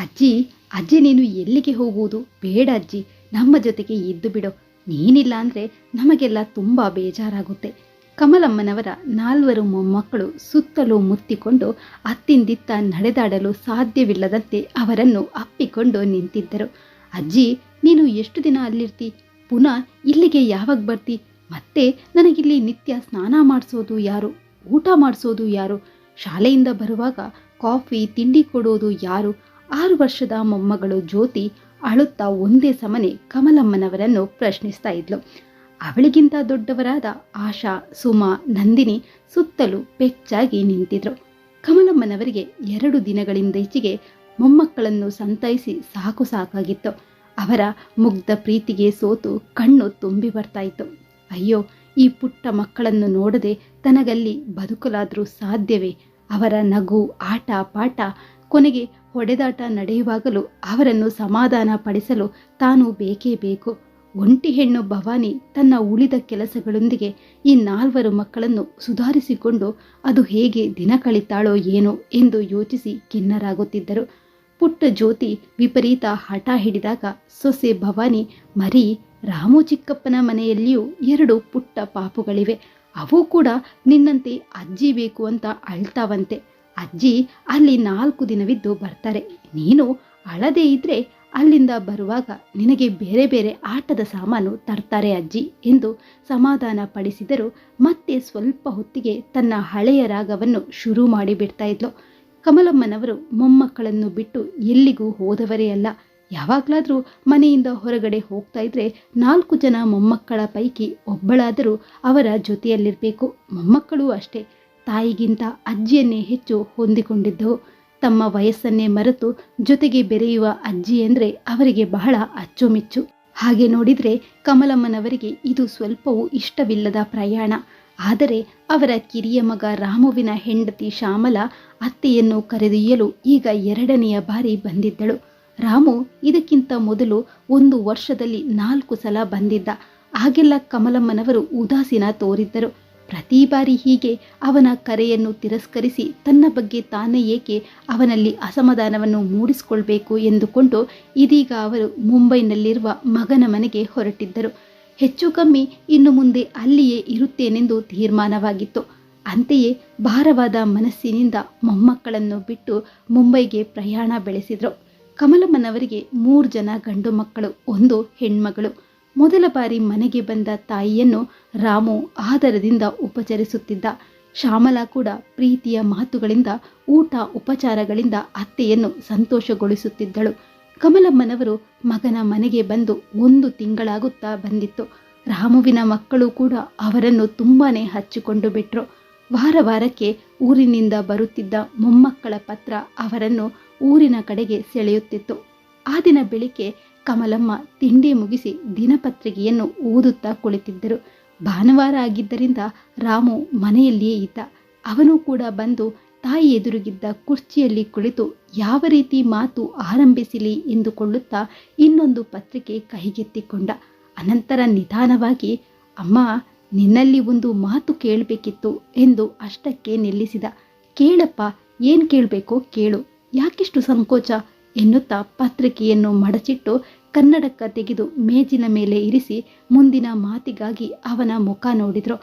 ಅಜ್ಜಿ ಅಜ್ಜಿ ನೀನು ಎಲ್ಲಿಗೆ ಹೋಗುವುದು? ಬೇಡ ಅಜ್ಜಿ, ನಮ್ಮ ಜೊತೆಗೆ ಇದ್ದು ಬಿಡು. ನೀನಿಲ್ಲ ಅಂದರೆ ನಮಗೆಲ್ಲ ತುಂಬ ಬೇಜಾರಾಗುತ್ತೆ. ಕಮಲಮ್ಮನವರ ನಾಲ್ವರು ಮೊಮ್ಮಕ್ಕಳು ಸುತ್ತಲೂ ಮುತ್ತಿಕೊಂಡು ಅತ್ತಿಂದಿತ್ತ ನಡೆದಾಡಲು ಸಾಧ್ಯವಿಲ್ಲದಂತೆ ಅವರನ್ನು ಅಪ್ಪಿಕೊಂಡು ನಿಂತಿದ್ದರು. ಅಜ್ಜಿ, ನೀನು ಎಷ್ಟು ದಿನ ಅಲ್ಲಿರ್ತಿ? ಪುನಃ ಇಲ್ಲಿಗೆ ಯಾವಾಗ ಬರ್ತಿ? ಮತ್ತೆ ನನಗಿಲ್ಲಿ ನಿತ್ಯ ಸ್ನಾನ ಮಾಡಿಸೋದು ಯಾರು? ಊಟ ಮಾಡಿಸೋದು ಯಾರು? ಶಾಲೆಯಿಂದ ಬರುವಾಗ ಕಾಫಿ, ತಿಂಡಿ ಕೊಡೋದು ಯಾರು? ಆರು ವರ್ಷದ ಮೊಮ್ಮಗಳು ಜ್ಯೋತಿ ಅಳುತ್ತಾ ಒಂದೇ ಸಮನೆ ಕಮಲಮ್ಮನವರನ್ನು ಪ್ರಶ್ನಿಸ್ತಾ ಇದ್ಲು. ಅವಳಿಗಿಂತ ದೊಡ್ಡವರಾದ ಆಶಾ, ಸುಮಾ, ನಂದಿನಿ ಸುತ್ತಲೂ ಪೆಚ್ಚಾಗಿ ನಿಂತಿದ್ರು. ಕಮಲಮ್ಮನವರಿಗೆ ಎರಡು ದಿನಗಳಿಂದೀಚೆಗೆ ಮೊಮ್ಮಕ್ಕಳನ್ನು ಸಂತೈಸಿ ಸಾಕು ಸಾಕಾಗಿತ್ತು. ಅವರ ಮುಗ್ಧ ಪ್ರೀತಿಗೆ ಸೋತು ಕಣ್ಣು ತುಂಬಿ ಬರ್ತಾ ಇತ್ತು. ಅಯ್ಯೋ, ಈ ಪುಟ್ಟ ಮಕ್ಕಳನ್ನು ನೋಡದೆ ತನಗಲ್ಲಿ ಬದುಕಲಾದರೂ ಸಾಧ್ಯವೇ? ಅವರ ನಗು, ಆಟ, ಪಾಠ ಕೊನೆಗೆ ಹೊಡೆದಾಟ ನಡೆಯುವಾಗಲೂ ಅವರನ್ನು ಸಮಾಧಾನ ಪಡಿಸಲು ತಾನು ಬೇಕೇ ಬೇಕು. ಒಂಟಿ ಹೆಣ್ಣು ಭವಾನಿ ತನ್ನ ಉಳಿದ ಕೆಲಸಗಳೊಂದಿಗೆ ಈ ನಾಲ್ವರು ಮಕ್ಕಳನ್ನು ಸುಧಾರಿಸಿಕೊಂಡು ಅದು ಹೇಗೆ ದಿನ ಕಳಿತಾಳೋ ಏನೋ ಎಂದು ಯೋಚಿಸಿ ಖಿನ್ನರಾಗುತ್ತಿದ್ದರು. ಪುಟ್ಟ ಜ್ಯೋತಿ ವಿಪರೀತ ಹಠ ಹಿಡಿದಾಗ ಸೊಸೆ ಭವಾನಿ, ಮರಿ, ರಾಮು ಚಿಕ್ಕಪ್ಪನ ಮನೆಯಲ್ಲಿಯೂ ಎರಡು ಪುಟ್ಟ ಪಾಪುಗಳಿವೆ. ಅವು ಕೂಡ ನಿನ್ನಂತೆ ಅಜ್ಜಿ ಬೇಕು ಅಂತ ಅಳ್ತಾವಂತೆ. ಅಜ್ಜಿ ಅಲ್ಲಿ ನಾಲ್ಕು ದಿನವಿದ್ದು ಬರ್ತಾರೆ. ನೀನು ಅಳದೇ ಇದ್ರೆ ಅಲ್ಲಿಂದ ಬರುವಾಗ ನಿನಗೆ ಬೇರೆ ಬೇರೆ ಆಟದ ಸಾಮಾನು ತರ್ತಾರೆ ಅಜ್ಜಿ ಎಂದು ಸಮಾಧಾನ ಪಡಿಸಿದರು. ಮತ್ತೆ ಸ್ವಲ್ಪ ಹೊತ್ತಿಗೆ ತನ್ನ ಹಳೆಯ ರಾಗವನ್ನು ಶುರು ಮಾಡಿಬಿಡ್ತಾ ಇದ್ಲು. ಕಮಲಮ್ಮನವರು ಮೊಮ್ಮಕ್ಕಳನ್ನು ಬಿಟ್ಟು ಎಲ್ಲಿಗೂ ಹೋದವರೇ ಅಲ್ಲ. ಯಾವಾಗಲಾದರೂ ಮನೆಯಿಂದ ಹೊರಗಡೆ ಹೋಗ್ತಾ ಇದ್ರೆ ನಾಲ್ಕು ಜನ ಮೊಮ್ಮಕ್ಕಳ ಪೈಕಿ ಒಬ್ಬಳಾದರೂ ಅವರ ಜೊತೆಯಲ್ಲಿರಬೇಕು. ಮೊಮ್ಮಕ್ಕಳೂ ಅಷ್ಟೇ. ತಾಯಿಗಿಂತ ಅಜ್ಜಿಯನ್ನೇ ಹೆಚ್ಚು ಹೊಂದಿಕೊಂಡಿದ್ದವು. ತಮ್ಮ ವಯಸ್ಸನ್ನೇ ಮರೆತು ಜೊತೆಗೆ ಬೆರೆಯುವ ಅಜ್ಜಿ ಅಂದರೆ ಅವರಿಗೆ ಬಹಳ ಅಚ್ಚುಮೆಚ್ಚು. ಹಾಗೆ ನೋಡಿದರೆ ಕಮಲಮ್ಮನವರಿಗೆ ಇದು ಸ್ವಲ್ಪವೂ ಇಷ್ಟವಿಲ್ಲದ ಪ್ರಯಾಣ. ಆದರೆ ಅವರ ಕಿರಿಯ ಮಗ ರಾಮುವಿನ ಹೆಂಡತಿ ಶ್ಯಾಮಲ ಅತ್ತೆಯನ್ನು ಕರೆದೊಯ್ಯಲು ಈಗ ಎರಡನೆಯ ಬಾರಿ ಬಂದಿದ್ದಳು. ರಾಮು ಇದಕ್ಕಿಂತ ಮೊದಲು ಒಂದು ವರ್ಷದಲ್ಲಿ ನಾಲ್ಕು ಸಲ ಬಂದಿದ್ದ. ಆಗೆಲ್ಲ ಕಮಲಮ್ಮನವರು ಉದಾಸೀನ ತೋರಿದ್ದರು. ಪ್ರತಿ ಬಾರಿ ಹೀಗೆ ಅವನ ಕರೆಯನ್ನು ತಿರಸ್ಕರಿಸಿ ತನ್ನ ಬಗ್ಗೆ ತಾನೇ ಏಕೆ ಅವನಲ್ಲಿ ಅಸಮಾಧಾನವನ್ನು ಮೂಡಿಸಿಕೊಳ್ಬೇಕು ಎಂದುಕೊಂಡು ಇದೀಗ ಅವರು ಮುಂಬೈನಲ್ಲಿರುವ ಮಗನ ಮನೆಗೆ ಹೊರಟಿದ್ದರು. ಹೆಚ್ಚು ಕಮ್ಮಿ ಇನ್ನು ಮುಂದೆ ಅಲ್ಲಿಯೇ ಇರುತ್ತೇನೆಂದು ತೀರ್ಮಾನವಾಗಿತ್ತು. ಅಂತೆಯೇ ಭಾರವಾದ ಮನಸ್ಸಿನಿಂದ ಮೊಮ್ಮಕ್ಕಳನ್ನು ಬಿಟ್ಟು ಮುಂಬೈಗೆ ಪ್ರಯಾಣ ಬೆಳೆಸಿದರು. ಕಮಲಮ್ಮನವರಿಗೆ ಮೂರು ಜನ ಗಂಡು ಮಕ್ಕಳು, ಒಂದು ಹೆಣ್ಮಗಳು. ಮೊದಲ ಬಾರಿ ಮನೆಗೆ ಬಂದ ತಾಯಿಯನ್ನು ರಾಮು ಆದರದಿಂದ ಉಪಚರಿಸುತ್ತಿದ್ದ. ಶ್ಯಾಮಲಾ ಕೂಡ ಪ್ರೀತಿಯ ಮಾತುಗಳಿಂದ, ಊಟ ಉಪಚಾರಗಳಿಂದ ಅತ್ತೆಯನ್ನು ಸಂತೋಷಗೊಳಿಸುತ್ತಿದ್ದಳು. ಕಮಲಮ್ಮನವರು ಮಗನ ಮನೆಗೆ ಬಂದು ಒಂದು ತಿಂಗಳಾಗುತ್ತಾ ಬಂದಿತ್ತು. ರಾಮುವಿನ ಮಕ್ಕಳು ಕೂಡ ಅವರನ್ನು ತುಂಬಾನೇ ಹಚ್ಚಿಕೊಂಡು ಬಿಟ್ರು. ವಾರ ವಾರಕ್ಕೆ ಊರಿನಿಂದ ಬರುತ್ತಿದ್ದ ಮೊಮ್ಮಕ್ಕಳ ಪತ್ರ ಅವರನ್ನು ಊರಿನ ಕಡೆಗೆ ಸೆಳೆಯುತ್ತಿತ್ತು. ಆ ದಿನ ಬೆಳಿಗ್ಗೆ ಕಮಲಮ್ಮ ತಿಂಡಿ ಮುಗಿಸಿ ದಿನಪತ್ರಿಕೆಯನ್ನು ಓದುತ್ತಾ ಕುಳಿತಿದ್ದರು. ಭಾನುವಾರ ಆಗಿದ್ದರಿಂದ ರಾಮು ಮನೆಯಲ್ಲಿಯೇ ಇದ್ದ. ಅವನು ಕೂಡ ಬಂದು ತಾಯಿ ಎದುರುಗಿದ್ದ ಕುರ್ಚಿಯಲ್ಲಿ ಕುಳಿತು ಯಾವ ರೀತಿ ಮಾತು ಆರಂಭಿಸಲಿ ಎಂದುಕೊಳ್ಳುತ್ತಾ ಇನ್ನೊಂದು ಪತ್ರಿಕೆ ಕೈಗೆತ್ತಿಕೊಂಡ. ಅನಂತರ ನಿಧಾನವಾಗಿ, ಅಮ್ಮ, ನಿನ್ನಲ್ಲಿ ಒಂದು ಮಾತು ಕೇಳಬೇಕಿತ್ತು ಎಂದು ಅಷ್ಟಕ್ಕೆ ನಿಲ್ಲಿಸಿದ. ಕೇಳಪ್ಪ, ಏನು ಕೇಳಬೇಕೋ ಕೇಳು. ಯಾಕಿಷ್ಟು ಸಂಕೋಚ? ಎನ್ನುತ್ತಾ ಪತ್ರಿಕೆಯನ್ನು ಮಡಚಿಟ್ಟು ಕನ್ನಡಕ್ಕ ತೆಗೆದು ಮೇಜಿನ ಮೇಲೆ ಇರಿಸಿ ಮುಂದಿನ ಮಾತಿಗಾಗಿ ಅವನ ಮುಖ ನೋಡಿದ್ರು.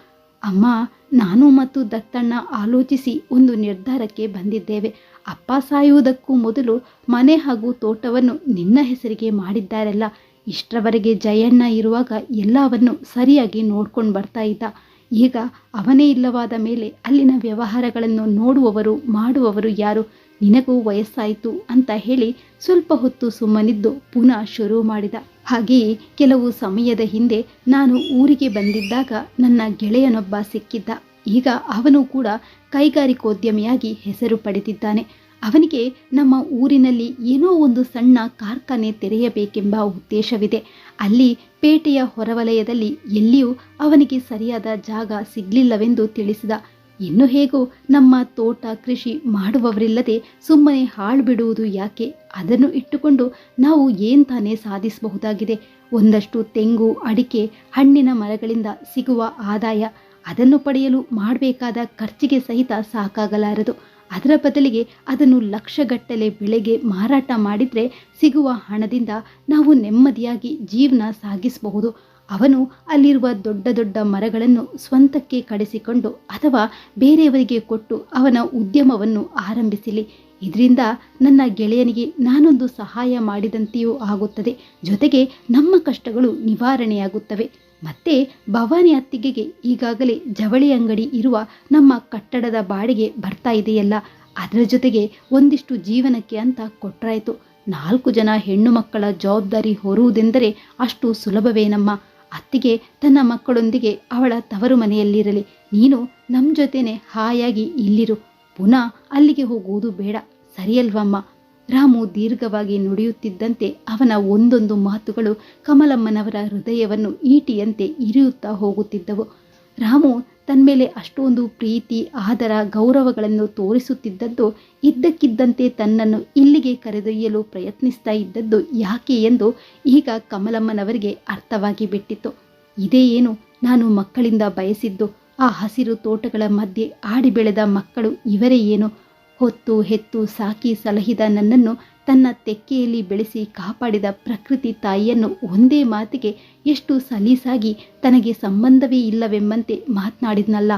ಅಮ್ಮ, ನಾನು ಮತ್ತು ದತ್ತಣ್ಣ ಆಲೋಚಿಸಿ ಒಂದು ನಿರ್ಧಾರಕ್ಕೆ ಬಂದಿದ್ದೇವೆ. ಅಪ್ಪ ಸಾಯುವುದಕ್ಕೂ ಮೊದಲು ಮನೆ ಹಾಗೂ ತೋಟವನ್ನು ನಿನ್ನ ಹೆಸರಿಗೆ ಮಾಡಿದ್ದಾರಲ್ಲ. ಇಷ್ಟರವರೆಗೆ ಜಯಣ್ಣ ಇರುವಾಗ ಎಲ್ಲವನ್ನು ಸರಿಯಾಗಿ ನೋಡ್ಕೊಂಡು ಬರ್ತಾ ಇದ್ದ. ಈಗ ಅವನೇ ಇಲ್ಲವಾದ ಮೇಲೆ ಅಲ್ಲಿನ ವ್ಯವಹಾರಗಳನ್ನು ನೋಡುವವರು, ಮಾಡುವವರು ಯಾರು? ನಿನಗೂ ವಯಸ್ಸಾಯಿತು ಅಂತ ಹೇಳಿ ಸ್ವಲ್ಪ ಹೊತ್ತು ಸುಮ್ಮನಿದ್ದು ಪುನಃ ಶುರು ಮಾಡಿದ. ಹಾಗೆಯೇ ಕೆಲವು ಸಮಯದ ಹಿಂದೆ ನಾನು ಊರಿಗೆ ಬಂದಿದ್ದಾಗ ನನ್ನ ಗೆಳೆಯನೊಬ್ಬ ಸಿಕ್ಕಿದ್ದ. ಈಗ ಅವನು ಕೂಡ ಕೈಗಾರಿಕೋದ್ಯಮಿಯಾಗಿ ಹೆಸರು ಪಡೆದಿದ್ದಾನೆ. ಅವನಿಗೆ ನಮ್ಮ ಊರಿನಲ್ಲಿ ಏನೋ ಒಂದು ಸಣ್ಣ ಕಾರ್ಖಾನೆ ತೆರೆಯಬೇಕೆಂಬ ಉದ್ದೇಶವಿದೆ. ಅಲ್ಲಿ ಪೇಟೆಯ ಹೊರವಲಯದಲ್ಲಿ ಎಲ್ಲಿಯೂ ಅವನಿಗೆ ಸರಿಯಾದ ಜಾಗ ಸಿಗಲಿಲ್ಲವೆಂದು ತಿಳಿಸಿದ ಇನ್ನು ಹೇಗೋ ನಮ್ಮ ತೋಟ ಕೃಷಿ ಮಾಡುವವರಿಲ್ಲದೆ ಸುಮ್ಮನೆ ಹಾಳು ಬಿಡುವುದು ಯಾಕೆ? ಅದನ್ನು ಇಟ್ಟುಕೊಂಡು ನಾವು ಏನ್ ತಾನೇ ಸಾಧಿಸಬಹುದಾಗಿದೆ? ಒಂದಷ್ಟು ತೆಂಗು, ಅಡಿಕೆ, ಹಣ್ಣಿನ ಮರಗಳಿಂದ ಸಿಗುವ ಆದಾಯ ಅದನ್ನು ಪಡೆಯಲು ಮಾಡಬೇಕಾದ ಖರ್ಚಿಗೆ ಸಹಿತ ಸಾಕಾಗಲಾರದು. ಅದರ ಬದಲಿಗೆ ಅದನ್ನು ಲಕ್ಷಗಟ್ಟಲೆ ಬೆಳೆಗೆ ಮಾರಾಟ ಮಾಡಿದರೆ ಸಿಗುವ ಹಣದಿಂದ ನಾವು ನೆಮ್ಮದಿಯಾಗಿ ಜೀವನ ಸಾಗಿಸಬಹುದು. ಅವನು ಅಲ್ಲಿರುವ ದೊಡ್ಡ ದೊಡ್ಡ ಮರಗಳನ್ನು ಸ್ವಂತಕ್ಕೆ ಕಡಿಸಿಕೊಂಡು ಅಥವಾ ಬೇರೆಯವರಿಗೆ ಕೊಟ್ಟು ಅವನ ಉದ್ಯಮವನ್ನು ಆರಂಭಿಸಲಿ. ಇದರಿಂದ ನನ್ನ ಗೆಳೆಯನಿಗೆ ನಾನೊಂದು ಸಹಾಯ ಮಾಡಿದಂತೆಯೂ ಆಗುತ್ತದೆ. ಜೊತೆಗೆ ನಮ್ಮ ಕಷ್ಟಗಳು ನಿವಾರಣೆಯಾಗುತ್ತವೆ. ಮತ್ತೆ ಭವಾನಿ ಅತ್ತಿಗೆಗೆ ಈಗಾಗಲೇ ಜವಳಿ ಅಂಗಡಿ ಇರುವ ನಮ್ಮ ಕಟ್ಟಡದ ಬಾಡಿಗೆ ಬರ್ತಾ ಇದೆಯಲ್ಲ, ಅದರ ಜೊತೆಗೆ ಒಂದಿಷ್ಟು ಜೀವನಕ್ಕೆ ಅಂತ ಕೊಟ್ಟರಾಯಿತು ನಾಲ್ಕು ಜನ ಹೆಣ್ಣು ಮಕ್ಕಳ ಜವಾಬ್ದಾರಿ ಹೊರುವುದೆಂದರೆ ಅಷ್ಟು ಸುಲಭವೇನಮ್ಮ? ಅತ್ತಿಗೆ ತನ್ನ ಮಕ್ಕಳೊಂದಿಗೆ ಅವಳ ತವರು ಮನೆಯಲ್ಲಿರಲಿ. ನೀನು ನಮ್ಮ ಜೊತೆನೆ ಹಾಯಾಗಿ ಇಲ್ಲಿರು. ಪುನಃ ಅಲ್ಲಿಗೆ ಹೋಗುವುದು ಬೇಡ. ಸರಿಯಲ್ವಮ್ಮ? ರಾಮು ದೀರ್ಘವಾಗಿ ನುಡಿಯುತ್ತಿದ್ದಂತೆ ಅವನ ಒಂದೊಂದು ಮಾತುಗಳು ಕಮಲಮ್ಮನವರ ಹೃದಯವನ್ನು ಈಟಿಯಂತೆ ಇರಿಯುತ್ತಾ ಹೋಗುತ್ತಿದ್ದವು. ರಾಮು ತನ್ಮೇಲೆ ಅಷ್ಟೊಂದು ಪ್ರೀತಿ, ಆದರ, ಗೌರವಗಳನ್ನು ತೋರಿಸುತ್ತಿದ್ದದ್ದು, ಇದ್ದಕ್ಕಿದ್ದಂತೆ ತನ್ನನ್ನು ಇಲ್ಲಿಗೆ ಕರೆದೊಯ್ಯಲು ಪ್ರಯತ್ನಿಸ್ತಾ ಇದ್ದದ್ದು ಯಾಕೆ ಎಂದು ಈಗ ಕಮಲಮ್ಮನವರಿಗೆ ಅರ್ಥವಾಗಿ ಬಿಟ್ಟಿತ್ತು ಇದೇ ಏನು ನಾನು ಮಕ್ಕಳಿಂದ ಬಯಸಿದ್ದು? ಆ ಹಸಿರು ತೋಟಗಳ ಮಧ್ಯೆ ಆಡಿ ಬೆಳೆದ ಮಕ್ಕಳು ಇವರೇ ಏನು? ಹೊತ್ತು, ಹೆತ್ತು, ಸಾಕಿ ಸಲಹಿದ ನನ್ನನ್ನು ತನ್ನ ತೆಕ್ಕೆಯಲ್ಲಿ ಬೆಳೆಸಿ ಕಾಪಾಡಿದ ಪ್ರಕೃತಿ ತಾಯಿಯನ್ನು ಒಂದೇ ಮಾತಿಗೆ ಎಷ್ಟು ಸಲೀಸಾಗಿ ತನಗೆ ಸಂಬಂಧವೇ ಇಲ್ಲವೆಂಬಂತೆ ಮಾತನಾಡಿದ್ನಲ್ಲ.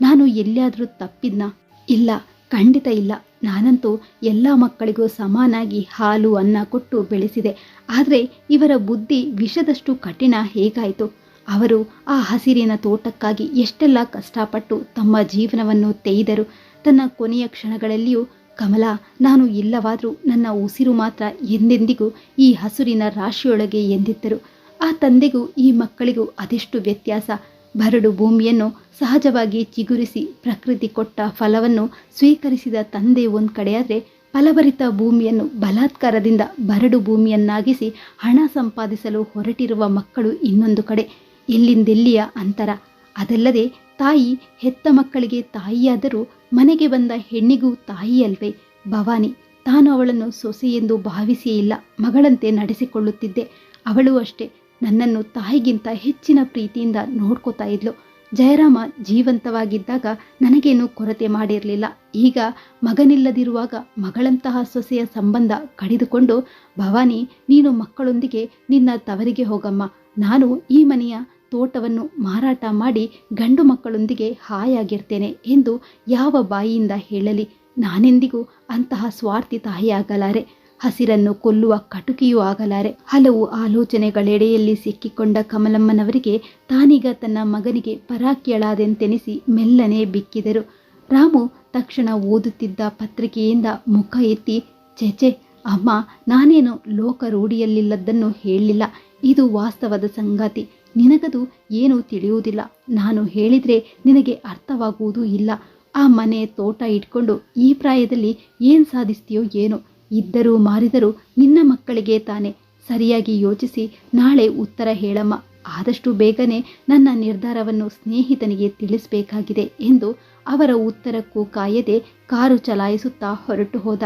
ನಾನು ಎಲ್ಲಿಯಾದರೂ ತಪ್ಪಿದ್ನ? ಇಲ್ಲ, ಖಂಡಿತ ಇಲ್ಲ. ನಾನಂತೂ ಎಲ್ಲ ಮಕ್ಕಳಿಗೂ ಸಮಾನಾಗಿ ಹಾಲು, ಅನ್ನ ಕೊಟ್ಟು ಬೆಳೆಸಿದೆ. ಆದರೆ ಇವರ ಬುದ್ಧಿ ವಿಷದಷ್ಟು ಕಠಿಣ ಹೇಗಾಯಿತು? ಅವರು ಆ ಹಸಿರಿನ ತೋಟಕ್ಕಾಗಿ ಎಷ್ಟೆಲ್ಲ ಕಷ್ಟಪಟ್ಟು ತಮ್ಮ ಜೀವನವನ್ನು ತೆಯ್ದರು ತನ್ನ ಕೊನೆಯ ಕ್ಷಣಗಳಲ್ಲಿಯೂ ಕಮಲ, ನಾನು ಇಲ್ಲವಾದರೂ ನನ್ನ ಉಸಿರು ಮಾತ್ರ ಎಂದೆಂದಿಗೂ ಈ ಹಸುರಿನ ರಾಶಿಯೊಳಗೆ ಎಂದಿದ್ದರು. ಆ ತಂದೆಗೂ ಈ ಮಕ್ಕಳಿಗೂ ಅದೆಷ್ಟು ವ್ಯತ್ಯಾಸ? ಬರಡು ಭೂಮಿಯನ್ನು ಸಹಜವಾಗಿ ಚಿಗುರಿಸಿ ಪ್ರಕೃತಿ ಕೊಟ್ಟ ಫಲವನ್ನು ಸ್ವೀಕರಿಸಿದ ತಂದೆ ಒಂದು ಕಡೆಯಾದರೆ ಫಲಭರಿತ ಭೂಮಿಯನ್ನು ಬಲಾತ್ಕಾರದಿಂದ ಬರಡು ಭೂಮಿಯನ್ನಾಗಿಸಿ ಹಣ ಸಂಪಾದಿಸಲು ಹೊರಟಿರುವ ಮಕ್ಕಳು ಇನ್ನೊಂದು ಕಡೆ. ಎಲ್ಲಿಂದೆಲ್ಲಿಯ ಅಂತರ? ಅದಲ್ಲದೆ ತಾಯಿ, ಹೆತ್ತ ಮಕ್ಕಳಿಗೆ ತಾಯಿಯಾದರೂ ಮನೆಗೆ ಬಂದ ಹೆಣ್ಣಿಗೂ ತಾಯಿಯಲ್ವೇ ಭವಾನಿ, ತಾನು ಅವಳನ್ನು ಸೊಸೆ ಎಂದು ಭಾವಿಸಿಯೇ ಇಲ್ಲ. ಮಗಳಂತೆ ನಡೆಸಿಕೊಳ್ಳುತ್ತಿದ್ದೆ. ಅವಳು ಅಷ್ಟೇ. ನನ್ನನ್ನು ತಾಯಿಗಿಂತ ಹೆಚ್ಚಿನ ಪ್ರೀತಿಯಿಂದ ನೋಡ್ಕೋತಾ ಇದ್ಲು. ಜಯರಾಮ ಜೀವಂತವಾಗಿದ್ದಾಗ ನನಗೇನು ಕೊರತೆ ಮಾಡಿರಲಿಲ್ಲ. ಈಗ ಮಗನಿಲ್ಲದಿರುವಾಗ ಮಗಳಂತಹ ಸೊಸೆಯ ಸಂಬಂಧ ಕಡಿದುಕೊಂಡು, ಭವಾನಿ, ನೀನು ಮಕ್ಕಳೊಂದಿಗೆ ನಿನ್ನ ತವರಿಗೆ ಹೋಗಮ್ಮ. ನಾನು ಈ ಮನೆಯ ತೋಟವನ್ನು ಮಾರಾಟ ಮಾಡಿ ಗಂಡು ಮಕ್ಕಳೊಂದಿಗೆ ಹಾಯಾಗಿರ್ತೇನೆ ಎಂದು ಯಾವ ಬಾಯಿಯಿಂದ ಹೇಳಲಿ? ನಾನೆಂದಿಗೂ ಅಂತಹ ಸ್ವಾರ್ಥಿ ತಾಯಿಯಾಗಲಾರೆ. ಹಸಿರನ್ನು ಕೊಲ್ಲುವ ಕಟುಕಿಯೂ ಆಗಲಾರೆ. ಹಲವು ಆಲೋಚನೆಗಳೆಡೆಯಲ್ಲಿ ಸಿಕ್ಕಿಕೊಂಡ ಕಮಲಮ್ಮನವರಿಗೆ ತಾನೀಗ ತನ್ನ ಮಗನಿಗೆ ಪರಾಕ್ಯಳಾದೆಂತೆನಿಸಿ ಮೆಲ್ಲನೆ ಬಿಕ್ಕಿದರು. ರಾಮು ತಕ್ಷಣ ಓದುತ್ತಿದ್ದ ಪತ್ರಿಕೆಯಿಂದ ಮುಖ ಎತ್ತಿ ಚೆಚೆ ಅಮ್ಮ, ನಾನೇನು ಲೋಕ ರೂಢಿಯಲ್ಲಿಲ್ಲದ್ದನ್ನು ಹೇಳಲಿಲ್ಲ ಇದು ವಾಸ್ತವದ ಸಂಗಾತಿ. ನಿನಗದು ಏನೂ ತಿಳಿಯುವುದಿಲ್ಲ. ನಾನು ಹೇಳಿದರೆ ನಿನಗೆ ಅರ್ಥವಾಗುವುದೂ ಇಲ್ಲ. ಆ ಮನೆ ತೋಟ ಇಟ್ಕೊಂಡು ಈ ಪ್ರಾಯದಲ್ಲಿ ಏನು ಸಾಧಿಸ್ತೀಯೋ ಏನೋ. ಇದ್ದರೂ ಮಾರಿದರೂ ನಿನ್ನ ಮಕ್ಕಳಿಗೆ ತಾನೆ. ಸರಿಯಾಗಿ ಯೋಚಿಸಿ ನಾಳೆ ಉತ್ತರ ಹೇಳಮ್ಮ. ಆದಷ್ಟು ಬೇಗನೆ ನನ್ನ ನಿರ್ಧಾರವನ್ನು ಸ್ನೇಹಿತನಿಗೆ ತಿಳಿಸಬೇಕಾಗಿದೆ ಎಂದು ಅವರ ಉತ್ತರಕ್ಕೂ ಕಾಯದೆ ಕಾರು ಚಲಾಯಿಸುತ್ತಾ ಹೊರಟು ಹೋದ.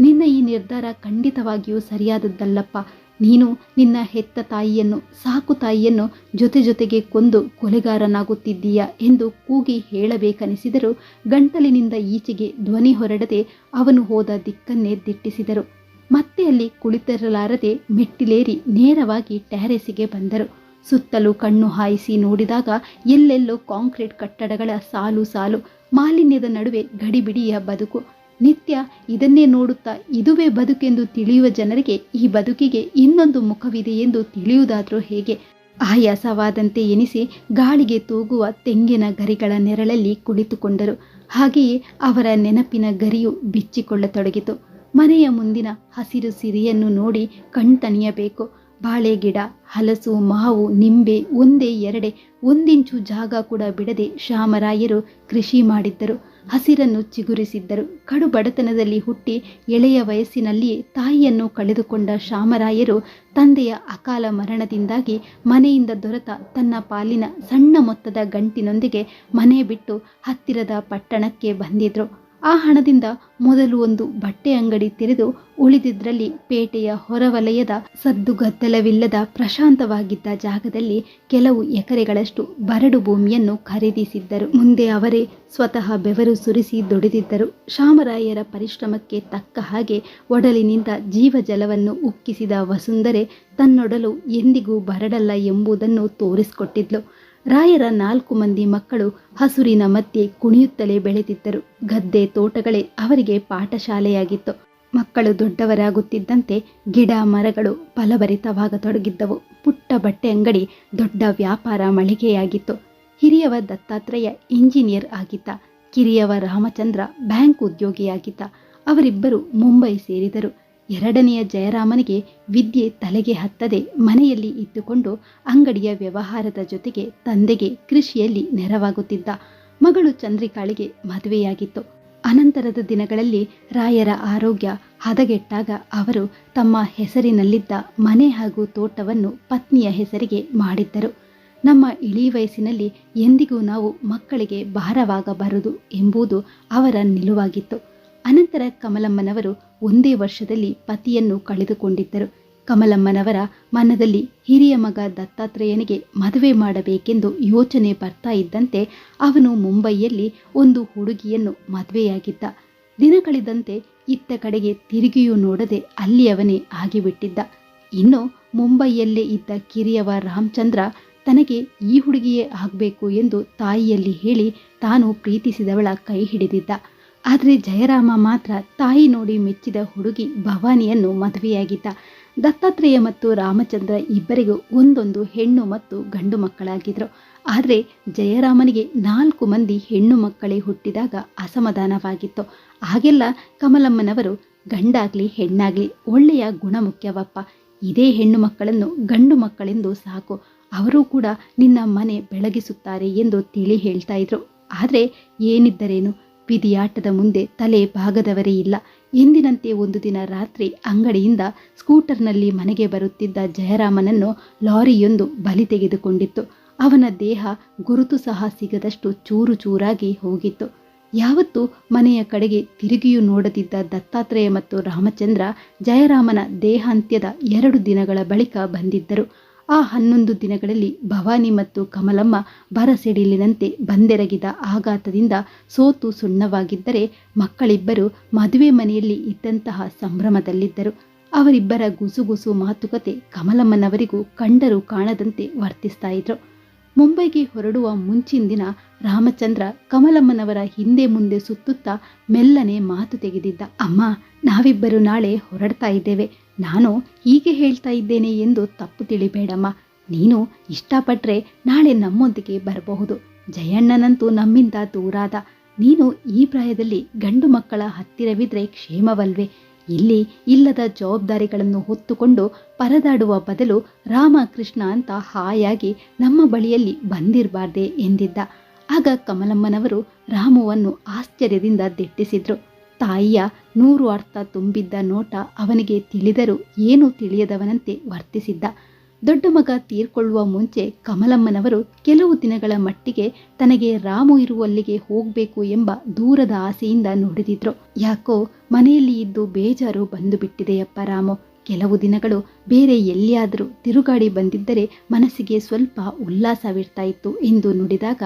ನಿನ್ನ ಈ ನಿರ್ಧಾರ ಖಂಡಿತವಾಗಿಯೂ ಸರಿಯಾದದ್ದಲ್ಲಪ್ಪ. ನೀನು ನಿನ್ನ ಹೆತ್ತ ತಾಯಿಯನ್ನು, ಸಾಕು ತಾಯಿಯನ್ನು ಜೊತೆ ಜೊತೆಗೆ ಕೊಂದು ಕೊಲೆಗಾರನಾಗುತ್ತಿದ್ದೀಯಾ ಎಂದು ಕೂಗಿ ಹೇಳಬೇಕನಿಸಿದರೂ ಗಂಟಲಿನಿಂದ ಈಚೆಗೆ ಧ್ವನಿ ಹೊರಡದೆ ಅವನು ಹೋದ ದಿಕ್ಕನ್ನೇ ದಿಟ್ಟಿಸಿದರು. ಮತ್ತೆ ಅಲ್ಲಿ ಕುಳಿತಿರಲಾರದೆ ಮೆಟ್ಟಿಲೇರಿ ನೇರವಾಗಿ ಟ್ಯಾರೆಸಿಗೆ ಬಂದರು. ಸುತ್ತಲೂ ಕಣ್ಣು ಹಾಯಿಸಿ ನೋಡಿದಾಗ ಎಲ್ಲೆಲ್ಲೋ ಕಾಂಕ್ರೀಟ್ ಕಟ್ಟಡಗಳ ಸಾಲು ಸಾಲು, ಮಾಲಿನ್ಯದ ನಡುವೆ ಗಡಿಬಿಡಿಯ ಬದುಕು ನಿತ್ಯ ಇದನ್ನೇ ನೋಡುತ್ತಾ ಇದುವೇ ಬದುಕೆಂದು ತಿಳಿಯುವ ಜನರಿಗೆ ಈ ಬದುಕಿಗೆ ಇನ್ನೊಂದು ಮುಖವಿದೆ ಎಂದು ತಿಳಿಯುವುದಾದರೂ ಹೇಗೆ? ಆಯಾಸವಾದಂತೆ ಎನಿಸಿ ಗಾಳಿಗೆ ತೂಗುವ ತೆಂಗಿನ ಗರಿಗಳ ನೆರಳಲ್ಲಿ ಕುಳಿತುಕೊಂಡರು. ಹಾಗೆಯೇ ಅವರ ನೆನಪಿನ ಗರಿಯು ಬಿಚ್ಚಿಕೊಳ್ಳತೊಡಗಿತು. ಮನೆಯ ಮುಂದಿನ ಹಸಿರು ಸಿರಿಯನ್ನು ನೋಡಿ ಕಣ್ತಣಿಯಬೇಕು. ಬಾಳೆ ಗಿಡ ಹಲಸು, ಮಾವು, ನಿಂಬೆ, ಒಂದೇ ಎರಡೆ ಒಂದಿಂಚು ಜಾಗ ಕೂಡ ಬಿಡದೆ ಶ್ಯಾಮರಾಯರು ಕೃಷಿ ಮಾಡಿದ್ದರು. ಹಸಿರನ್ನು ಚಿಗುರಿಸಿದ್ದರು. ಕಡು ಬಡತನದಲ್ಲಿ ಹುಟ್ಟಿ ಎಳೆಯ ವಯಸ್ಸಿನಲ್ಲಿಯೇ ತಾಯಿಯನ್ನು ಕಳೆದುಕೊಂಡ ಶ್ಯಾಮರಾಯರು ತಂದೆಯ ಅಕಾಲ ಮರಣದಿಂದಾಗಿ ಮನೆಯಿಂದ ದೊರೆತ ತನ್ನ ಪಾಲಿನ ಸಣ್ಣ ಮೊತ್ತದ ಗಂಟಿನೊಂದಿಗೆ ಮನೆ ಬಿಟ್ಟು ಹತ್ತಿರದ ಪಟ್ಟಣಕ್ಕೆ ಬಂದಿದ್ರು. ಆ ಹಣದಿಂದ ಮೊದಲು ಒಂದು ಬಟ್ಟೆ ಅಂಗಡಿ ತೆರೆದು ಉಳಿದಿದ್ರಲ್ಲಿ ಪೇಟೆಯ ಹೊರವಲಯದ ಸದ್ದುಗದ್ದಲವಿಲ್ಲದ ಪ್ರಶಾಂತವಾಗಿದ್ದ ಜಾಗದಲ್ಲಿ ಕೆಲವು ಎಕರೆಗಳಷ್ಟು ಬರಡು ಭೂಮಿಯನ್ನು ಖರೀದಿಸಿದ್ದರು. ಮುಂದೆ ಅವರೇ ಸ್ವತಃ ಬೆವರು ಸುರಿಸಿ ದುಡಿದಿದ್ದರು. ಶಾಮರಾಯರ ಪರಿಶ್ರಮಕ್ಕೆ ತಕ್ಕ ಹಾಗೆ ಒಡಲಿನಿಂದ ಜೀವಜಲವನ್ನು ಉಕ್ಕಿಸಿದ ವಸುಂಧರೆ ತನ್ನೊಡಲು ಎಂದಿಗೂ ಬರಡಲ್ಲ ಎಂಬುದನ್ನು ತೋರಿಸಿಕೊಟ್ಟಿದ್ಲು. ರಾಯರ ನಾಲ್ಕು ಮಂದಿ ಮಕ್ಕಳು ಹಸುರಿನ ಮಧ್ಯೆ ಕುಣಿಯುತ್ತಲೇ ಬೆಳೆದಿದ್ದರು. ಗದ್ದೆ ತೋಟಗಳೇ ಅವರಿಗೆ ಪಾಠಶಾಲೆಯಾಗಿತ್ತು. ಮಕ್ಕಳು ದೊಡ್ಡವರಾಗುತ್ತಿದ್ದಂತೆ ಗಿಡ ಮರಗಳು ಫಲಭರಿತವಾಗತೊಡಗಿದ್ದವು. ಪುಟ್ಟ ಬಟ್ಟೆ ಅಂಗಡಿ, ದೊಡ್ಡ ವ್ಯಾಪಾರ ಮಳಿಗೆಯಾಗಿತ್ತು. ಹಿರಿಯವ ದತ್ತಾತ್ರೇಯ ಇಂಜಿನಿಯರ್ ಆಗಿದ್ದ, ಕಿರಿಯವ ರಾಮಚಂದ್ರ ಬ್ಯಾಂಕ್ ಉದ್ಯೋಗಿಯಾಗಿದ್ದ, ಅವರಿಬ್ಬರು ಮುಂಬೈ ಸೇರಿದರು. ಎರಡನೆಯ ಜಯರಾಮನಿಗೆ ವಿದ್ಯೆ ತಲೆಗೆ ಹತ್ತದೆ, ಮನೆಯಲ್ಲಿ ಇದ್ದುಕೊಂಡು ಅಂಗಡಿಯ ವ್ಯವಹಾರದ ಜೊತೆಗೆ ತಂದೆಗೆ ಕೃಷಿಯಲ್ಲಿ ನೆರವಾಗುತ್ತಿದ್ದ ಮಗಳು ಚಂದ್ರಿಕಾಳಿಗೆ ಮದುವೆಯಾಗಿತ್ತು. ಅನಂತರದ ದಿನಗಳಲ್ಲಿ ರಾಯರ ಆರೋಗ್ಯ ಹದಗೆಟ್ಟಾಗ ಅವರು ತಮ್ಮ ಹೆಸರಿನಲ್ಲಿದ್ದ ಮನೆ ಹಾಗೂ ತೋಟವನ್ನು ಪತ್ನಿಯ ಹೆಸರಿಗೆ ಮಾಡಿದ್ದರು. ನಮ್ಮ ಇಳಿ ವಯಸ್ಸಿನಲ್ಲಿ ಎಂದಿಗೂ ನಾವು ಮಕ್ಕಳಿಗೆ ಭಾರವಾಗಬಾರದು ಎಂಬುದು ಅವರ ನಿಲುವಾಗಿತ್ತು. ಅನಂತರ ಕಮಲಮ್ಮನವರು ಒಂದೇ ವರ್ಷದಲ್ಲಿ ಪತಿಯನ್ನು ಕಳೆದುಕೊಂಡಿದ್ದರು. ಕಮಲಮ್ಮನವರ ಮನದಲ್ಲಿ ಹಿರಿಯ ಮಗ ದತ್ತಾತ್ರೇಯನಿಗೆ ಮದುವೆ ಮಾಡಬೇಕೆಂದು ಯೋಚನೆ ಬರ್ತಾ ಇದ್ದಂತೆ ಅವನು ಮುಂಬೈಯಲ್ಲಿ ಒಂದು ಹುಡುಗಿಯನ್ನು ಮದುವೆಯಾಗಿದ್ದ. ದಿನ ಕಳೆದಂತೆ ಇತ್ತ ಕಡೆಗೆ ತಿರುಗಿಯೂ ನೋಡದೆ ಅಲ್ಲಿಯವನೇ ಆಗಿಬಿಟ್ಟಿದ್ದ. ಇನ್ನು ಮುಂಬೈಯಲ್ಲೇ ಇದ್ದ ಕಿರಿಯವ ರಾಮಚಂದ್ರ ತನಗೆ ಈ ಹುಡುಗಿಯೇ ಆಗಬೇಕು ಎಂದು ತಾಯಿಯಲ್ಲಿ ಹೇಳಿ ತಾನು ಪ್ರೀತಿಸಿದವಳ ಕೈ ಹಿಡಿದಿದ್ದ. ಆದರೆ ಜಯರಾಮ ಮಾತ್ರ ತಾಯಿ ನೋಡಿ ಮೆಚ್ಚಿದ ಹುಡುಗಿ ಭವಾನಿಯನ್ನು ಮದುವೆಯಾಗಿದ್ದ. ದತ್ತಾತ್ರೇಯ ಮತ್ತು ರಾಮಚಂದ್ರ ಇಬ್ಬರಿಗೂ ಒಂದೊಂದು ಹೆಣ್ಣು ಮತ್ತು ಗಂಡು ಮಕ್ಕಳಾಗಿದ್ದರು ಆದರೆ ಜಯರಾಮನಿಗೆ ನಾಲ್ಕು ಮಂದಿ ಹೆಣ್ಣು ಮಕ್ಕಳೇ ಹುಟ್ಟಿದಾಗ ಅಸಮಾಧಾನವಾಗಿತ್ತು. ಹಾಗೆಲ್ಲ ಕಮಲಮ್ಮನವರು ಗಂಡಾಗಲಿ ಹೆಣ್ಣಾಗಲಿ ಒಳ್ಳೆಯ ಗುಣ ಮುಖ್ಯವಪ್ಪ ಇದೇ ಹೆಣ್ಣು ಮಕ್ಕಳನ್ನು ಗಂಡು ಮಕ್ಕಳೆಂದು ಸಾಕು. ಅವರೂ ಕೂಡ ನಿನ್ನ ಮನೆ ಬೆಳಗಿಸುತ್ತಾರೆ ಎಂದು ತಿಳಿ ಹೇಳ್ತಾ ಇದ್ರು. ಆದರೆ ಏನಿದ್ದರೇನು? ವಿಧಿಯಾಟದ ಮುಂದೆ ತಲೆ ಭಾಗದವರೇ ಇಲ್ಲ. ಎಂದಿನಂತೆ ಒಂದು ದಿನ ರಾತ್ರಿ ಅಂಗಡಿಯಿಂದ ಸ್ಕೂಟರ್ನಲ್ಲಿ ಮನೆಗೆ ಬರುತ್ತಿದ್ದ ಜಯರಾಮನನ್ನು ಲಾರಿಯೊಂದು ಬಲಿ ತೆಗೆದುಕೊಂಡಿತ್ತು. ಅವನ ದೇಹ ಗುರುತು ಸಹ ಸಿಗದಷ್ಟು ಚೂರು ಚೂರಾಗಿ ಹೋಗಿತ್ತು. ಯಾವತ್ತೂ ಮನೆಯ ಕಡೆಗೆ ತಿರುಗಿಯೂ ನೋಡದಿದ್ದ ದತ್ತಾತ್ರೇಯ ಮತ್ತು ರಾಮಚಂದ್ರ ಜಯರಾಮನ ದೇಹಾಂತ್ಯದ ಎರಡು ದಿನಗಳ ಬಳಿಕ ಬಂದಿದ್ದರು. ಆ ಹನ್ನೊಂದು ದಿನಗಳಲ್ಲಿ ಭವಾನಿ ಮತ್ತು ಕಮಲಮ್ಮ ಬರಸಿಡಿಲಿನಂತೆ ಬಂದೆರಗಿದ ಆಘಾತದಿಂದ ಸೋತು ಸುಣ್ಣವಾಗಿದ್ದರೆ ಮಕ್ಕಳಿಬ್ಬರು ಮದುವೆ ಮನೆಯಲ್ಲಿ ಇದ್ದಂತಹ ಸಂಭ್ರಮದಲ್ಲಿದ್ದರು. ಅವರಿಬ್ಬರ ಗುಸುಗುಸು ಮಾತುಕತೆ ಕಮಲಮ್ಮನವರಿಗೂ ಕಂಡರೂ ಕಾಣದಂತೆ ವರ್ತಿಸ್ತಾ ಇದ್ರು. ಮುಂಬೈಗೆ ಹೊರಡುವ ಮುಂಚಿನ ದಿನ ರಾಮಚಂದ್ರ ಕಮಲಮ್ಮನವರ ಹಿಂದೆ ಮುಂದೆ ಸುತ್ತುತ್ತಾ ಮೆಲ್ಲನೆ ಮಾತು ತೆಗೆದಿದ್ದ, ಅಮ್ಮ, ನಾವಿಬ್ಬರು ನಾಳೆ ಹೊರಡ್ತಾ ಇದ್ದೇವೆ. ನಾನು ಹೀಗೆ ಹೇಳ್ತಾ ಇದ್ದೇನೆ ಎಂದು ತಪ್ಪು ತಿಳಿಬೇಡಮ್ಮ ನೀನು ಇಷ್ಟಪಟ್ರೆ ನಾಳೆ ನಮ್ಮೊಂದಿಗೆ ಬರಬಹುದು. ಜಯಣ್ಣನಂತೂ ನಮ್ಮಿಂದ ದೂರಾದ. ನೀನು ಈ ಪ್ರಾಯದಲ್ಲಿ ಗಂಡು ಮಕ್ಕಳ ಹತ್ತಿರವಿದ್ರೆ ಕ್ಷೇಮವಲ್ವೇ. ಇಲ್ಲಿ ಇಲ್ಲದ ಜವಾಬ್ದಾರಿಗಳನ್ನು ಹೊತ್ತುಕೊಂಡು ಪರದಾಡುವ ಬದಲು ರಾಮಕೃಷ್ಣ ಅಂತ ಹಾಯಾಗಿ ನಮ್ಮ ಬಳಿಯಲ್ಲಿ ಬಂದಿರಬಾರ್ದೆ ಎಂದಿದ್ದ. ಆಗ ಕಮಲಮ್ಮನವರು ರಾಮುವನ್ನು ಆಶ್ಚರ್ಯದಿಂದ ದಿಟ್ಟಿಸಿದ್ರು. ತಾಯಿಯ ನೂರು ಅರ್ಥ ತುಂಬಿದ್ದ ನೋಟ ಅವನಿಗೆ ತಿಳಿದರೂ ಏನೂ ತಿಳಿಯದವನಂತೆ ವರ್ತಿಸಿದ್ದ. ದೊಡ್ಡ ಮಗ ತೀರ್ಕೊಳ್ಳುವ ಮುಂಚೆ ಕಮಲಮ್ಮನವರು ಕೆಲವು ದಿನಗಳ ಮಟ್ಟಿಗೆ ತನಗೆ ರಾಮು ಇರುವಲ್ಲಿಗೆ ಹೋಗಬೇಕು ಎಂಬ ದೂರದ ಆಸೆಯಿಂದ ನೋಡಿದಿದ್ರು. ಯಾಕೋ ಮನೆಯಲ್ಲಿ ಇದ್ದು ಬೇಜಾರು ಬಂದು ಬಿಟ್ಟಿದೆಯಪ್ಪ ರಾಮು. ಕೆಲವು ದಿನಗಳು ಬೇರೆ ಎಲ್ಲಿಯಾದರೂ ತಿರುಗಾಡಿ ಬಂದಿದ್ದರೆ ಮನಸ್ಸಿಗೆ ಸ್ವಲ್ಪ ಉಲ್ಲಾಸವಿರ್ತಾ ಇತ್ತು ಎಂದು ನುಡಿದಾಗ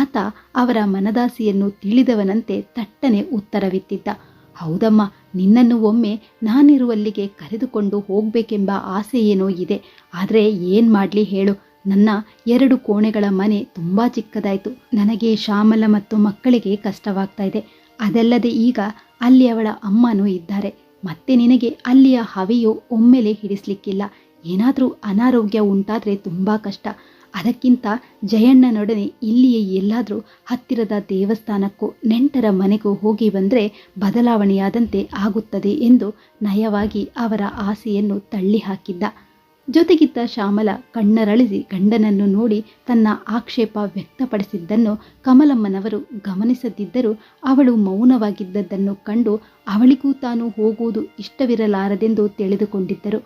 ಆತ ಅವರ ಮನದಾಸಿಯನ್ನು ತಿಳಿದವನಂತೆ ತಟ್ಟನೆ ಉತ್ತರವಿತ್ತಿದ್ದ. ಹೌದಮ್ಮ, ನಿನ್ನನ್ನು ಒಮ್ಮೆ ನಾನಿರುವಲ್ಲಿಗೆ ಕರೆದುಕೊಂಡು ಹೋಗಬೇಕೆಂಬ ಆಸೆ ಏನೋ ಇದೆ. ಆದರೆ ಏನ್ ಮಾಡಲಿ ಹೇಳು. ನನ್ನ ಎರಡು ಕೋಣೆಗಳ ಮನೆ ತುಂಬಾ ಚಿಕ್ಕದಾಯಿತು. ನನಗೆ ಶ್ಯಾಮಲ ಮತ್ತು ಮಕ್ಕಳಿಗೆ ಕಷ್ಟವಾಗ್ತಾ ಇದೆ. ಅದಲ್ಲದೆ ಈಗ ಅಲ್ಲಿ ಅವಳ ಅಮ್ಮನೂ ಇದ್ದಾರೆ. ಮತ್ತೆ ನಿನಗೆ ಅಲ್ಲಿಯ ಹವೆಯು ಒಮ್ಮೆಲೆ ಹಿಡಿಸ್ಲಿಕ್ಕಿಲ್ಲ. ಏನಾದರೂ ಅನಾರೋಗ್ಯ ಉಂಟಾದರೆ ತುಂಬ ಕಷ್ಟ. ಅದಕ್ಕಿಂತ ಜಯಣ್ಣನೊಡನೆ ಇಲ್ಲಿಯೇ ಎಲ್ಲಾದರೂ ಹತ್ತಿರದ ದೇವಸ್ಥಾನಕ್ಕೂ ನೆಂಟರ ಮನೆಗೂ ಹೋಗಿ ಬಂದರೆ ಬದಲಾವಣೆಯಾದಂತೆ ಆಗುತ್ತದೆ ಎಂದು ನಯವಾಗಿ ಅವರ ಆಸೆಯನ್ನು ತಳ್ಳಿ ಹಾಕಿದ್ದ ಜೊತೆಗಿದ್ದ ಶ್ಯಾಮಲ ಕಣ್ಣರಳಿಸಿ ಗಂಡನನ್ನು ನೋಡಿ ತನ್ನ ಆಕ್ಷೇಪ ವ್ಯಕ್ತಪಡಿಸಿದ್ದನ್ನು ಕಮಲಮ್ಮನವರು ಗಮನಿಸದಿದ್ದರೂ ಅವಳು ಮೌನವಾಗಿದ್ದದ್ದನ್ನು ಕಂಡು ಅವಳಿಗೂ ತಾನು ಹೋಗುವುದು ಇಷ್ಟವಿರಲಾರದೆಂದು ತಿಳಿದುಕೊಂಡಿದ್ದರು.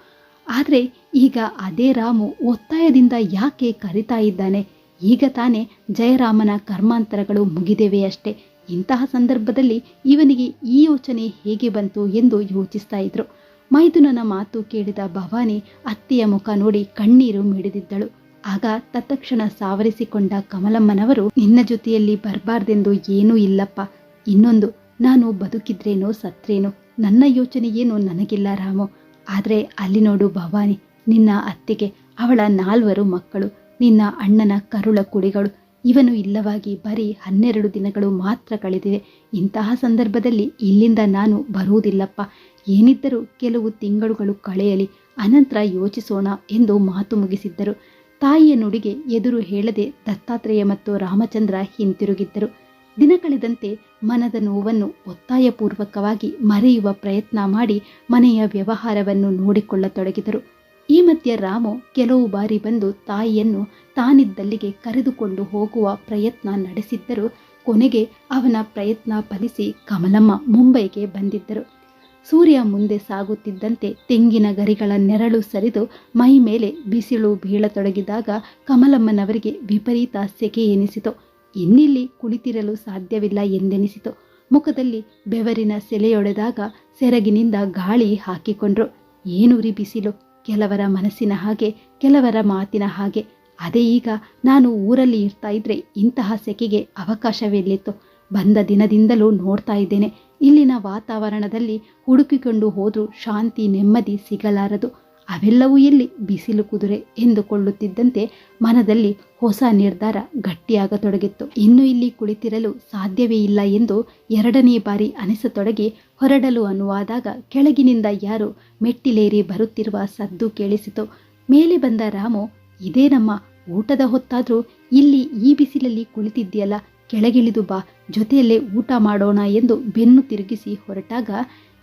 ಆದರೆ ಈಗ ಅದೇ ರಾಮು ಒತ್ತಾಯದಿಂದ ಯಾಕೆ ಕರಿತಾ ಇದ್ದಾನೆ? ಈಗ ತಾನೇ ಜಯರಾಮನ ಕರ್ಮಾಂತರಗಳು ಮುಗಿದಿವೆ ಅಷ್ಟೇ ಇಂತಹ ಸಂದರ್ಭದಲ್ಲಿ ಇವನಿಗೆ ಈ ಯೋಚನೆ ಹೇಗೆ ಬಂತು ಎಂದು ಯೋಚಿಸ್ತಾ ಇದ್ರು. ಮೈದುನನ ಮಾತು ಕೇಳಿದ ಭವಾನಿ ಅತ್ತೆಯ ಮುಖ ನೋಡಿ ಕಣ್ಣೀರು ಮಿಡಿದಿದ್ದಳು. ಆಗ ತತ್ಕ್ಷಣ ಸಾವರಿಸಿಕೊಂಡ ಕಮಲಮ್ಮನವರು, ನಿನ್ನ ಜೊತೆಯಲ್ಲಿ ಬರಬಾರ್ದೆಂದು ಏನೂ ಇಲ್ಲಪ್ಪ. ಇನ್ನೊಂದು, ನಾನು ಬದುಕಿದ್ರೇನೋ ಸತ್ರೇನೋ ನನ್ನ ಯೋಚನೆ ಏನು ನನಗಿಲ್ಲ ರಾಮು. ಆದರೆ ಅಲ್ಲಿ ನೋಡು ಭವಾನಿ, ನಿನ್ನ ಅತ್ತೆಗೆ ಅವಳ ನಾಲ್ವರು ಮಕ್ಕಳು, ನಿನ್ನ ಅಣ್ಣನ ಕರುಳ ಕುಡಿಗಳು, ಇವನು ಇಲ್ಲವಾಗಿ ಬರೀ ಹನ್ನೆರಡು ದಿನಗಳು ಮಾತ್ರ ಕಳೆದಿವೆ. ಇಂತಹ ಸಂದರ್ಭದಲ್ಲಿ ಇಲ್ಲಿಂದ ನಾನು ಬರುವುದಿಲ್ಲಪ್ಪ. ಏನಿದ್ದರೂ ಕೆಲವು ತಿಂಗಳುಗಳು ಕಳೆಯಲಿ, ಅನಂತರ ಯೋಚಿಸೋಣ ಎಂದು ಮಾತು ಮುಗಿಸಿದ್ದರು. ತಾಯಿಯ ನುಡಿಗೆ ಎದುರು ಹೇಳದೆ ದತ್ತಾತ್ರೇಯ ಮತ್ತು ರಾಮಚಂದ್ರ ಹಿಂತಿರುಗಿದ್ದರು. ದಿನ ಕಳೆದಂತೆ ಮನದ ನೋವನ್ನು ಒತ್ತಾಯಪೂರ್ವಕವಾಗಿ ಮರೆಯುವ ಪ್ರಯತ್ನ ಮಾಡಿ ಮನೆಯ ವ್ಯವಹಾರವನ್ನು ನೋಡಿಕೊಳ್ಳತೊಡಗಿದರು. ಈ ಮಧ್ಯೆ ರಾಮು ಕೆಲವು ಬಾರಿ ಬಂದು ತಾಯಿಯನ್ನು ತಾನಿದ್ದಲ್ಲಿಗೆ ಕರೆದುಕೊಂಡು ಹೋಗುವ ಪ್ರಯತ್ನ ನಡೆಸಿದ್ದರೂ. ಕೊನೆಗೆ ಅವನ ಪ್ರಯತ್ನ ಫಲಿಸಿ ಕಮಲಮ್ಮ ಮುಂಬೈಗೆ ಬಂದಿದ್ದರು. ಸೂರ್ಯ ಮುಂದೆ ಸಾಗುತ್ತಿದ್ದಂತೆ ತೆಂಗಿನ ಗರಿಗಳ ನೆರಳು ಸರಿದು ಮೈ ಮೇಲೆ ಬಿಸಿಲು ಬೀಳತೊಡಗಿದಾಗ ಕಮಲಮ್ಮನವರಿಗೆ ವಿಪರೀತ ಸೆಕೆ ಎನಿಸಿತು. ಇನ್ನಿಲ್ಲಿ ಕುಳಿತಿರಲು ಸಾಧ್ಯವಿಲ್ಲ ಎಂದೆನಿಸಿತು. ಮುಖದಲ್ಲಿ ಬೆವರಿನ ಸೆಲೆಯೊಡೆದಾಗ ಸೆರಗಿನಿಂದ ಗಾಳಿ ಹಾಕಿಕೊಂಡ್ರು. ಏನು ರೀ ಬಿಸಿಲು? ಕೆಲವರ ಮನಸ್ಸಿನ ಹಾಗೆ, ಕೆಲವರ ಮಾತಿನ ಹಾಗೆ. ಅದೇ ಈಗ ನಾನು ಊರಲ್ಲಿ ಇರ್ತಾ ಇದ್ರೆ ಇಂತಹ ಸೆಕೆಗೆ ಅವಕಾಶವಿಲ್ಲಿತ್ತು ಬಂದ ದಿನದಿಂದಲೂ ನೋಡ್ತಾ ಇದ್ದೇನೆ. ಇಲ್ಲಿನ ವಾತಾವರಣದಲ್ಲಿ ಹುಡುಕಿಕೊಂಡು ಹೋದರೂ ಶಾಂತಿ ನೆಮ್ಮದಿ ಸಿಗಲಾರದು. ಅವೆಲ್ಲವೂ ಎಲ್ಲಿ? ಬಿಸಿಲು ಕುದುರೆ ಎಂದುಕೊಳ್ಳುತ್ತಿದ್ದಂತೆ ಮನದಲ್ಲಿ ಹೊಸ ನಿರ್ಧಾರ ಗಟ್ಟಿಯಾಗತೊಡಗಿತ್ತು. ಇನ್ನು ಇಲ್ಲಿ ಕುಳಿತಿರಲು ಸಾಧ್ಯವೇ ಇಲ್ಲ ಎಂದು ಎರಡನೇ ಬಾರಿ ಅನಿಸತೊಡಗಿ ಹೊರಡಲು ಅನ್ನುವಾದಾಗ ಕೆಳಗಿನಿಂದ ಯಾರು ಮೆಟ್ಟಿಲೇರಿ ಬರುತ್ತಿರುವ ಸದ್ದು ಕೇಳಿಸಿತು. ಮೇಲೆ ಬಂದ ರಾಮು, ಇದೇ ನಮ್ಮ ಊಟದ ಹೊತ್ತಾದರೂ ಇಲ್ಲಿ ಈ ಬಿಸಿಲಲ್ಲಿ ಕುಳಿತಿದ್ಯಲ್ಲ ಕೆಳಗಿಳಿದು ಬಾ, ಜೊತೆಯಲ್ಲೇ ಊಟ ಮಾಡೋಣ ಎಂದು ಬೆನ್ನು ತಿರುಗಿಸಿ ಹೊರಟಾಗ,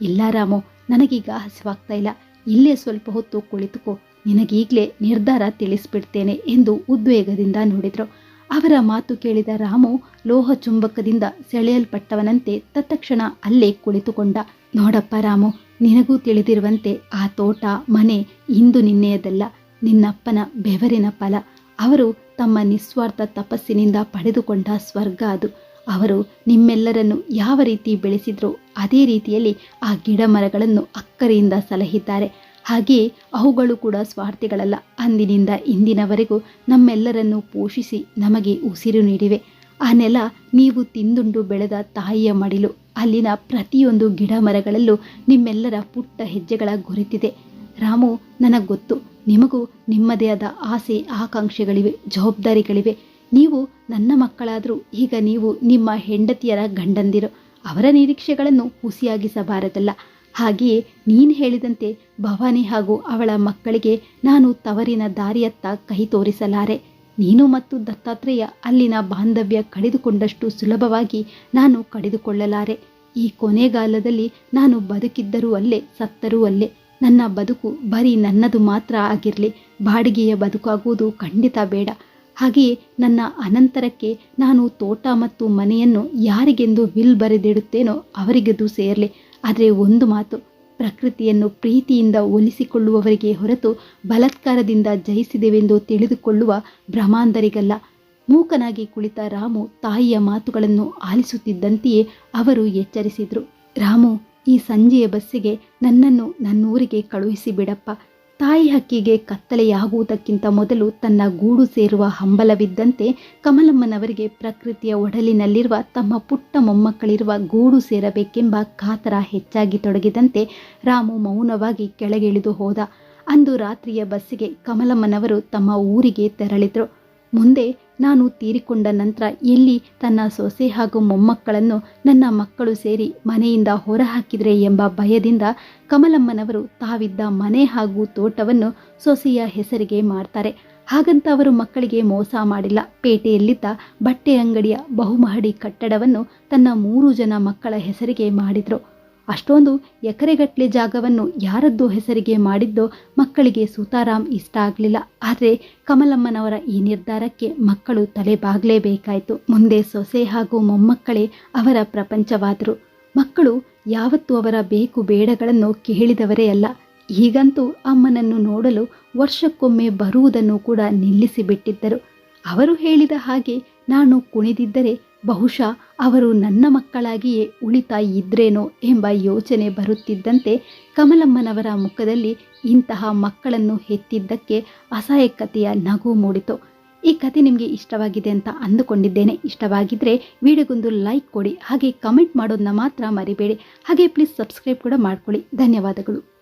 ಇಲ್ಲ ರಾಮು, ನನಗೀಗ ಹಸಿವಾಗ್ತಾ ಇಲ್ಲ. ಇಲ್ಲೇ ಸ್ವಲ್ಪ ಹೊತ್ತು ಕುಳಿತುಕೋ. ನಿನಗೀಗಲೇ ನಿರ್ಧಾರ ತಿಳಿಸ್ಬಿಡ್ತೇನೆ ಎಂದು ಉದ್ವೇಗದಿಂದ ನೋಡಿದ್ರು. ಅವರ ಮಾತು ಕೇಳಿದ ರಾಮು ಲೋಹ ಚುಂಬಕದಿಂದ ಸೆಳೆಯಲ್ಪಟ್ಟವನಂತೆ ತತ್ಕ್ಷಣ ಅಲ್ಲೇ ಕುಳಿತುಕೊಂಡ. ನೋಡಪ್ಪ ರಾಮು, ನಿನಗೂ ತಿಳಿದಿರುವಂತೆ ಆ ತೋಟ, ಮನೆ ಇಂದು ನಿನ್ನೆಯದಲ್ಲ. ನಿನ್ನಪ್ಪನ ಬೆವರಿನ ಫಲ. ಅವರು ತಮ್ಮ ನಿಸ್ವಾರ್ಥ ತಪಸ್ಸಿನಿಂದ ಪಡೆದುಕೊಂಡ ಸ್ವರ್ಗ ಅದು. ಅವರು ನಿಮ್ಮೆಲ್ಲರನ್ನು ಯಾವ ರೀತಿ ಬೆಳೆಸಿದ್ರೋ ಅದೇ ರೀತಿಯಲ್ಲಿ ಆ ಗಿಡ ಮರಗಳನ್ನು ಅಕ್ಕರೆಯಿಂದ ಸಲಹಿದ್ದಾರೆ. ಹಾಗೆಯೇ ಅವುಗಳು ಕೂಡ ಸ್ವಾರ್ಥಿಗಳಲ್ಲ. ಅಂದಿನಿಂದ ಇಂದಿನವರೆಗೂ ನಮ್ಮೆಲ್ಲರನ್ನು ಪೋಷಿಸಿ ನಮಗೆ ಉಸಿರು ನೀಡಿವೆ. ಆ ನೆಲ ನೀವು ತಿಂದುಂಡು ಬೆಳೆದ ತಾಯಿಯ ಮಡಿಲು. ಅಲ್ಲಿನ ಪ್ರತಿಯೊಂದು ಗಿಡ ಮರಗಳಲ್ಲೂ ನಿಮ್ಮೆಲ್ಲರ ಪುಟ್ಟ ಹೆಜ್ಜೆಗಳ ಗುರುತಿದೆ. ರಾಮು, ನನಗೆ ಗೊತ್ತು. ನಿಮಗೂ ನಿಮ್ಮದೇ ಆದ ಆಸೆ ಆಕಾಂಕ್ಷೆಗಳಿವೆ, ಜವಾಬ್ದಾರಿಗಳಿವೆ. ನೀವು ನನ್ನ ಮಕ್ಕಳಾದರೂ ಈಗ ನೀವು ನಿಮ್ಮ ಹೆಂಡತಿಯರ ಗಂಡಂದಿರು. ಅವರ ನಿರೀಕ್ಷೆಗಳನ್ನು ಹುಸಿಯಾಗಿಸಬಾರದಲ್ಲ. ಹಾಗೆಯೇ ನೀನು ಹೇಳಿದಂತೆ ಭವಾನಿ ಹಾಗೂ ಅವಳ ಮಕ್ಕಳಿಗೆ ನಾನು ತವರಿನ ದಾರಿಯತ್ತ ಕೈ ತೋರಿಸಲಾರೆ. ನೀನು ಮತ್ತು ದತ್ತಾತ್ರೇಯ ಅಲ್ಲಿನ ಬಾಂಧವ್ಯ ಕಳೆದುಕೊಂಡಷ್ಟು ಸುಲಭವಾಗಿ ನಾನು ಕಡಿದುಕೊಳ್ಳಲಾರೆ ಈ ಕೊನೆಗಾಲದಲ್ಲಿ ನಾನು ಬದುಕಿದ್ದರೂ ಅಲ್ಲೇ ಸತ್ತರೂ ಅಲ್ಲೇ ನನ್ನ ಬದುಕು ಬರೀ ನನ್ನದು ಮಾತ್ರ ಆಗಿರಲಿ, ಬಾಡಿಗೆಯ ಬದುಕಾಗುವುದು ಖಂಡಿತ ಬೇಡ. ಹಾಗೆಯೇ ನನ್ನ ಅನಂತರಕ್ಕೆ ನಾನು ತೋಟ ಮತ್ತು ಮನೆಯನ್ನು ಯಾರಿಗೆಂದು ವಿಲ್ ಬರೆದಿಡುತ್ತೇನೋ ಅವರಿಗದು ಸೇರಲಿ. ಆದರೆ ಒಂದು ಮಾತು, ಪ್ರಕೃತಿಯನ್ನು ಪ್ರೀತಿಯಿಂದ ಒಲಿಸಿಕೊಳ್ಳುವವರಿಗೆ ಹೊರತು ಬಲತ್ಕಾರದಿಂದ ಜಯಿಸಿದೆವೆಂದು ತಿಳಿದುಕೊಳ್ಳುವ ಭ್ರಮಾಂಧರಿಗಲ್ಲ ಮೂಕನಾಗಿ ಕುಳಿತ ರಾಮು ತಾಯಿಯ ಮಾತುಗಳನ್ನು ಆಲಿಸುತ್ತಿದ್ದಂತೆಯೇ ಅವರು ಎಚ್ಚರಿಸಿದರು. ರಾಮು ಈ ಸಂಜೆಯ ಬಸ್ಸಿಗೆ ನನ್ನನ್ನು ನನ್ನೂರಿಗೆ ಕಳುಹಿಸಿ ಬಿಡಪ್ಪ. ತಾಯಿ ಹಕ್ಕಿಗೆ ಕತ್ತಲೆಯಾಗುವುದಕ್ಕಿಂತ ಮೊದಲು ತನ್ನ ಗೂಡು ಸೇರುವ ಹಂಬಲವಿದ್ದಂತೆ ಕಮಲಮ್ಮನವರಿಗೆ ಪ್ರಕೃತಿಯ ಒಡಲಿನಲ್ಲಿರುವ ತಮ್ಮ ಪುಟ್ಟ ಮೊಮ್ಮಕ್ಕಳಿರುವ ಗೂಡು ಸೇರಬೇಕೆಂಬ ಕಾತರ ಹೆಚ್ಚಾಗಿ ತೊಡಗಿದಂತೆ ರಾಮು ಮೌನವಾಗಿ ಕೆಳಗಿಳಿದು ಹೋದ. ಅಂದು ರಾತ್ರಿಯ ಬಸ್ಸಿಗೆ ಕಮಲಮ್ಮನವರು ತಮ್ಮ ಊರಿಗೆ ತೆರಳಿದ್ರು. ಮುಂದೆ ನಾನು ತೀರಿಕೊಂಡ ನಂತರ ಎಲ್ಲಿ ತನ್ನ ಸೊಸೆ ಹಾಗೂ ಮೊಮ್ಮಕ್ಕಳನ್ನು ನನ್ನ ಮಕ್ಕಳು ಸೇರಿ ಮನೆಯಿಂದ ಹೊರಹಾಕಿದರೆ ಎಂಬ ಭಯದಿಂದ ಕಮಲಮ್ಮನವರು ತಾವಿದ್ದ ಮನೆ ಹಾಗೂ ತೋಟವನ್ನು ಸೊಸೆಯ ಹೆಸರಿಗೆ ಮಾಡ್ತಾರೆ ಹಾಗಂತ ಅವರು ಮಕ್ಕಳಿಗೆ ಮೋಸ ಮಾಡಿಲ್ಲ. ಪೇಟೆಯಲ್ಲಿದ್ದ ಬಟ್ಟೆ ಅಂಗಡಿಯ ಬಹುಮಹಡಿ ಕಟ್ಟಡವನ್ನು ತನ್ನ ಮೂರು ಜನ ಮಕ್ಕಳ ಹೆಸರಿಗೆ ಮಾಡಿದ್ರು. ಅಷ್ಟೊಂದು ಎಕರೆಗಟ್ಟಲೆ ಜಾಗವನ್ನು ಯಾರದ್ದು ಹೆಸರಿಗೆ ಮಾಡಿದ್ದೋ ಮಕ್ಕಳಿಗೆ ಸೂತಾರಾಮ್ ಇಷ್ಟ ಆಗಲಿಲ್ಲ. ಆದರೆ ಕಮಲಮ್ಮನವರ ಈ ನಿರ್ಧಾರಕ್ಕೆ ಮಕ್ಕಳು ತಲೆ ಬಾಗಲೇಬೇಕಾಯಿತು ಮುಂದೆ ಸೊಸೆ ಹಾಗೂ ಮೊಮ್ಮಕ್ಕಳೇ ಅವರ ಪ್ರಪಂಚವಾದರು. ಮಕ್ಕಳು ಯಾವತ್ತೂ ಅವರ ಬೇಕು ಬೇಡಗಳನ್ನು ಕೇಳಿದವರೇ ಅಲ್ಲ. ಈಗಂತೂ ಅಮ್ಮನನ್ನು ನೋಡಲು ವರ್ಷಕ್ಕೊಮ್ಮೆ ಬರುವುದನ್ನು ಕೂಡ ನಿಲ್ಲಿಸಿಬಿಟ್ಟಿದ್ದರು. ಅವರು ಹೇಳಿದ ಹಾಗೆ ನಾನು ಕುಣಿದಿದ್ದರೆ ಬಹುಶಃ ಅವರು ನನ್ನ ಮಕ್ಕಳಾಗಿಯೇ ಉಳಿತಾ ಇದ್ರೇನೋ ಎಂಬ ಯೋಚನೆ ಬರುತ್ತಿದ್ದಂತೆ ಕಮಲಮ್ಮನವರ ಮುಖದಲ್ಲಿ ಇಂತಹ ಮಕ್ಕಳನ್ನು ಹೆತ್ತಿದ್ದಕ್ಕೆ ಅಸಹಾಯಕತೆಯ ನಗು ಮೂಡಿತು. ಈ ಕತೆ ನಿಮಗೆ ಇಷ್ಟವಾಗಿದೆ ಅಂತ ಅಂದುಕೊಂಡಿದ್ದೇನೆ. ಇಷ್ಟವಾಗಿದ್ದರೆ ವಿಡಿಯೋಗೊಂದು ಲೈಕ್ ಕೊಡಿ, ಹಾಗೆ ಕಮೆಂಟ್ ಮಾಡೋದನ್ನ ಮಾತ್ರ ಮರಿಬೇಡಿ. ಹಾಗೆ ಪ್ಲೀಸ್ ಸಬ್ಸ್ಕ್ರೈಬ್ ಕೂಡ ಮಾಡ್ಕೊಳ್ಳಿ. ಧನ್ಯವಾದಗಳು.